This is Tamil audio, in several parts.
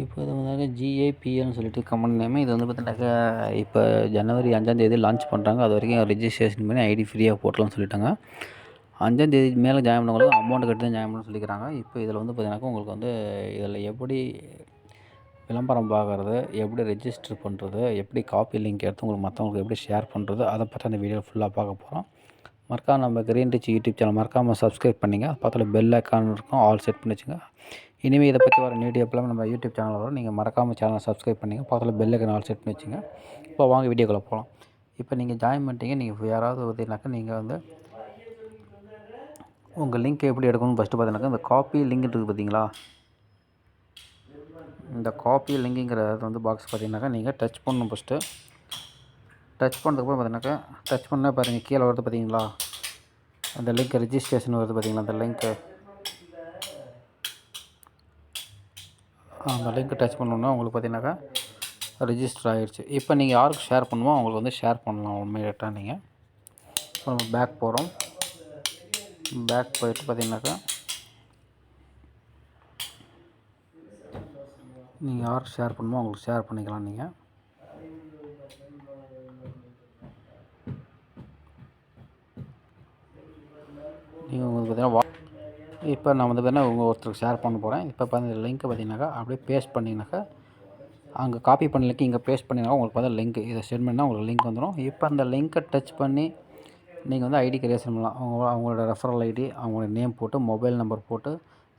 இப்போ இது வந்து ஜிஐபிஎல்னு சொல்லிட்டு கம்பெனி நேமு இது வந்து பார்த்தீங்கன்னாக்கா இப்போ ஜனவரி அஞ்சாந்தேதி லான்ச் பண்ணுறாங்க அது வரைக்கும் ரிஜிஸ்ட்ரேஷன் பண்ணி ஐடி ஃப்ரீயாக போட்டலாம்னு சொல்லிட்டாங்க. அஞ்சாந்தேதிக்கு மேலே ஜாயின் பண்ணவங்களுக்கு அமௌண்ட் கட்டி தான் ஜாயின் பண்ண சொல்லிக்கிறாங்க. இப்போ இதில் வந்து பார்த்தீங்கன்னாக்கா உங்களுக்கு வந்து இதில் எப்படி விளம்பரம் பார்க்குறது எப்படி ரெஜிஸ்டர் பண்ணுறது எப்படி காப்பி லிங்க் எடுத்து உங்களுக்கு மற்றவங்களுக்கு எப்படி ஷேர் பண்ணுறது அதை பற்றி அந்த வீடியோ ஃபுல்லாக பார்க்க போகிறோம் மறக்காம நம்ம கிரீன் ரிச் யூடியூப் சேனல் மறக்காமல் சப்ஸ்கிரைப் பண்ணிங்க. பக்கத்தில் பெல் ஐக்கான் இருக்கும். ஆல் செட் பண்ணி வச்சுங்க இனிமேல் இதை பற்றி வர வீடியோ எல்லாம் நம்ம யூடியூப் சேனலில் வரும். நீங்கள் மறக்காமல் சேனலை சப்ஸ்கிரைப் பண்ணிங்க. பக்கத்தில் பெல்லுக்கு நாள் செட் பண்ணி வச்சுங்க. இப்போ வாங்க வீடியோக்குள்ளே போகலாம் இப்போ நீங்கள் ஜாயின் பண்ணிட்டீங்க. நீங்கள் யாராவது பார்த்தீங்கன்னாக்கா நீங்கள் வந்து உங்கள் லிங்க் எப்படி எடுக்கணும்னு ஃபஸ்ட்டு பார்த்தீங்கன்னாக்கா இந்த காப்பி லிங்க் இருக்குது பார்த்தீங்களா இந்த காப்பி லிங்குங்கிறது வந்து பாக்ஸ் பார்த்தீங்கன்னாக்கா நீங்கள் டச் பண்ணணும் ஃபஸ்ட்டு டச் பண்ணுறதுக்கப்புறம் பார்த்தீங்கன்னாக்கா டச் பண்ணால் பாருங்கள் கீழே வருது பார்த்தீங்களா அந்த லிங்க் ரிஜிஸ்ட்ரேஷன் வருது பார்த்தீங்களா அந்த லிங்க்கு அந்த லிங்க் டச் பண்ணோன்னா உங்களுக்கு பார்த்தீங்கன்னாக்கா ரிஜிஸ்டர் ஆகிடுச்சு இப்போ நீங்கள் யாருக்கு ஷேர் பண்ணுமோ அவங்களுக்கு வந்து ஷேர் பண்ணலாம் இமீடியட்டாக நீங்கள் இப்போ நம்ம பேக் போகிறோம் பேக் போயிட்டு பார்த்தீங்கன்னாக்கா நீங்கள் யார் ஷேர் பண்ணுமோ அவங்களுக்கு ஷேர் பண்ணிக்கலாம் நீங்கள் நீங்கள் உங்களுக்கு பார்த்தீங்கன்னா வா இப்போ நான் வந்து பார்த்தீங்கன்னா உங்கள் ஒருத்தருக்கு ஷேர் பண்ண போகிறேன் இப்போ பார்த்தீங்கன்னா லிங்க்கை பார்த்தீங்கன்னாக்கா அப்படியே பேஸ்ட் பண்ணிங்கனாக்கா அங்கே காப்பி பண்ண லிங்க் இங்கே பேஸ்ட் பண்ணிங்கன்னா உங்களுக்கு பார்த்தா லிங்க் இதை சென்ட் பண்ணால் உங்களுக்கு லிங்க் வந்துடும் இப்போ அந்த லிங்க்கை டச் பண்ணி நீங்கள் வந்து ஐடி கிரியேஷன் பண்ணலாம். அவங்க அவங்களோட ரெஃபரல் ஐடி அவங்களோட நேம் போட்டு மொபைல் நம்பர் போட்டு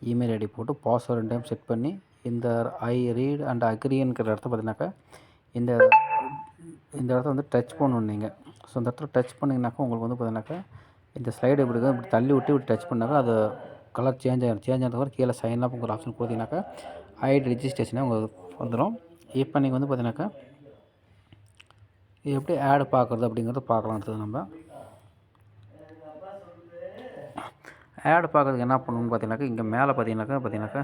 இமெயில் ஐடி போட்டு பாஸ்வேர்டு ரெண்டு டைம் செட் பண்ணி இந்த ஐ ரீட் அண்ட் அக்ரிங்கிற இடத்த பார்த்தீங்கன்னாக்கா இந்த இந்த இடத்த வந்து டச் பண்ணணும் நீங்கள் ஸோ இந்த இடத்துல டச் பண்ணிங்கனாக்கா உங்களுக்கு வந்து பார்த்தீங்கன்னாக்கா இந்த ஸ்லைடு இப்படி இப்படி தள்ளி விட்டு இப்படி டச் பண்ணாக்கா அது கலர் சேஞ்ச் ஆகிடும் சேஞ்ச் ஆனதுக்கப்புறம் கீழே சைன் அப் ஒரு ஆப்ஷன் கொடுத்தீங்கன்னாக்கா ஐடி ரிஜிஸ்ட்ரேஷனே உங்களுக்கு வந்துடும் இப்போ நீங்கள் வந்து பார்த்தீங்கன்னாக்கா இது எப்படி ஆடு பார்க்குறது அப்படிங்கிறத பார்க்கலாம் அடுத்தது நம்ம. ஆடு பார்க்குறதுக்கு என்ன பண்ணணும்னு பார்த்தீங்கன்னாக்கா இங்கே மேலே பார்த்தீங்கன்னாக்கா பார்த்தீங்கன்னாக்கா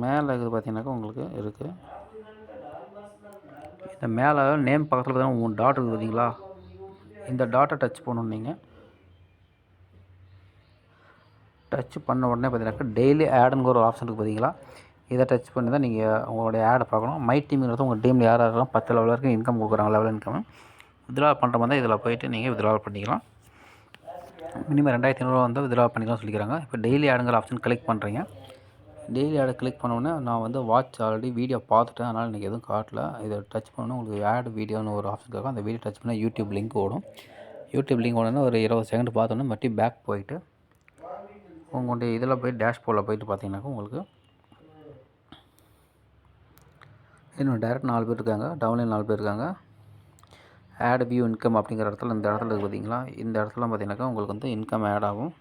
மேலே இருக்குது பார்த்தீங்கன்னாக்கா உங்களுக்கு இருக்குது இந்த மேலே நேம் பக்கத்தில் பார்த்தீங்கன்னா உங்கள் டாட் இருக்குது பார்த்தீங்களா? இந்த டாட்டை டச் பண்ணணும் நீங்கள் டச் பண்ண உடனே பார்த்தீங்கன்னாக்கா டெய்லி ஆடுங்கிற ஒரு ஆப்ஷன் இருக்குது பார்த்தீங்களா? இதை டச் பண்ணி தான் நீங்கள் உங்களுடைய ஆடை பார்க்கணும். மை டீம்ங்கிறது உங்கள் டீமில் யார் யாரெல்லாம் பத்து லெவல் வரைக்கும் இன்கம் கொடுக்குறாங்க லெவல் இன்கம் வித்ட்ரா பண்ணுற மாதிரி இதில் போயிட்டு நீங்கள் வித்ட்ரா பண்ணிக்கலாம். மினிமம் ரெண்டாயிரத்தி ஐநூறுரூவா வந்து வித்ட்ரா பண்ணிக்கலாம் சொல்லிக்கிறாங்க. இப்போ டெய்லி ஆடுங்கிற ஆப்ஷன் கிளிக் பண்ணுறீங்க டெய்லி ஆடை கிளிக் பண்ணோடனே நான் வந்து வாட்ச் ஆல்ரெடி வீடியோ பார்த்துட்டேன். அதனால் எனக்கு எதுவும் காட்டல. இதை டச் பண்ணோன்னே உங்களுக்கு ஆட் வீடியோன்னு ஒரு ஆப்ஷன் இருக்கும் அந்த வீடியோ டச் பண்ணால் யூடியூப் லிங்க் ஓடும். யூடியூப் லிங்க் ஓடனே ஒரு இருபது செகண்ட் பார்த்தோன்னே மறுபடியும் பேக் போயிட்டு உங்களுடைய இதில் போய் டேஷ்போர்டில் போயிட்டு பார்த்தீங்கன்னாக்கா உங்களுக்கு இன்னும் டேரக்ட் நாலு பேர் இருக்காங்க. டவுன்லைன் நாலு பேர் இருக்காங்க. ஆட் வியூ இன்கம் அப்படிங்கிற இடத்துல இந்த இடத்துல இருக்குது பார்த்தீங்களா? இந்த இடத்துல பார்த்தீங்கன்னாக்கா உங்களுக்கு வந்து இன்கம் ஆட் ஆகும்.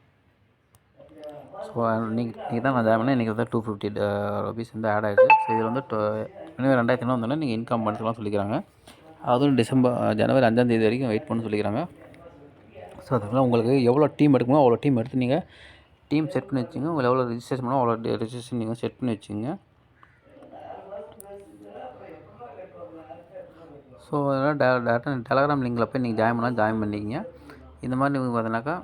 ஸோ நீங்கள் நீங்கள் தான் நான் ஜாயின் பண்ணேன் இன்றைக்கி வந்து டூ ஃபிஃப்டி ருபீஸ் வந்து ஆட் ஆகிடுச்சு ஸோ இதில் வந்து இன்னும் ரெண்டாயிரத்தி ஐநூறு வந்தோடனே நீங்கள் இன்கம் பண்ணிக்கலாம் சொல்லிக்கிறாங்க. அதுவும் டிசம்பர் uh, ஜனவரி அஞ்சாந்தேதி வரைக்கும் வெயிட் பண்ண சொல்லிக்கிறாங்க. ஸோ அதுக்கெல்லாம் உங்களுக்கு எவ்வளோ டீம் எடுக்கணும் அவ்வளோ டீம் எடுத்து நீங்கள் டீம் செட் பண்ணி வச்சுங்க. உங்களை எவ்வளோ ரிஜிஸ்ட்ரேஷன் பண்ணோ அவ்வளோ ரிஜிஸ்ட்ரேஷன் நீங்கள் செட் பண்ணி வச்சுங்க. ஸோ அதனால் டே டேரெக்டாக டெலகிராம் லிங்கில் போய் நீங்கள் ஜாயின் பண்ணால் ஜாயின் பண்ணிக்கிங்க. இந்த மாதிரி நீங்கள் பார்த்தீங்கன்னாக்கா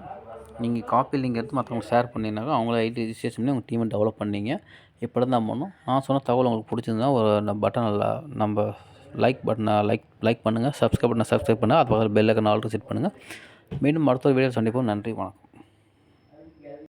நீங்கள் காப்பி லிங்க் எடுத்து மற்றவங்க ஷேர் பண்ணிங்கனாக்கா அவங்கள ஐடி ரிஜிஸ்ட்ரேஷன் பண்ணி உங்கள் டீமை டெவலப் பண்ணீங்க. இப்படி தான் பண்ணணும். நான் சொன்ன தகவல் உங்களுக்கு பிடிச்சிருந்தா ஒரு பட்டனில் நம்ம லைக் பட்டனை லைக் லைக் பண்ணுங்கள் சப்ஸ்கிரைப் பட்டனை சப்ஸ்கிரைப் பண்ணுங்கள் அது பக்கத்தில் பெல் ஐக்கன் ஆல்ரெடி செட் பண்ணுங்கள் மீண்டும் அடுத்த வீடியோ சந்திப்போம். நன்றி வணக்கம்.